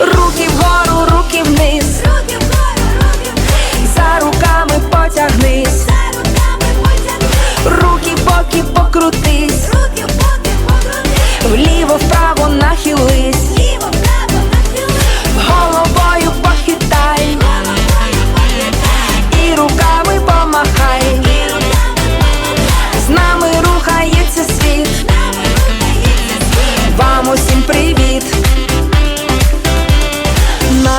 руки вгору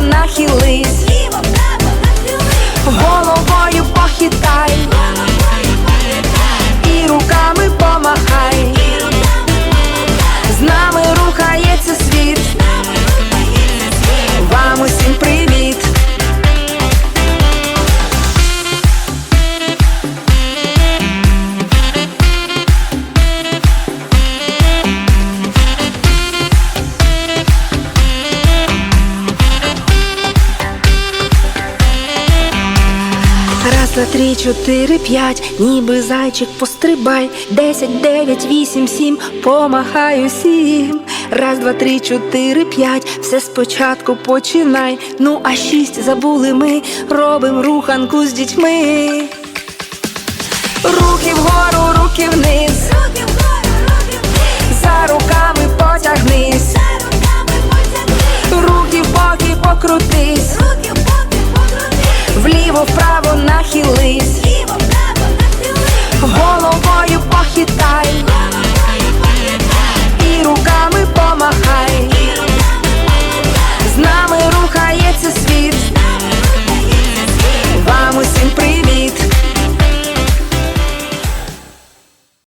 нахились, Раз, два, три, чотири, п'ять, ніби зайчик пострибай. Десять, дев'ять, вісім, сім, помахай усім. Раз, два, три, чотири, п'ять, все спочатку починай. Ну, а шість забули ми, робим руханку з дітьми. Руки вгору, руки вниз,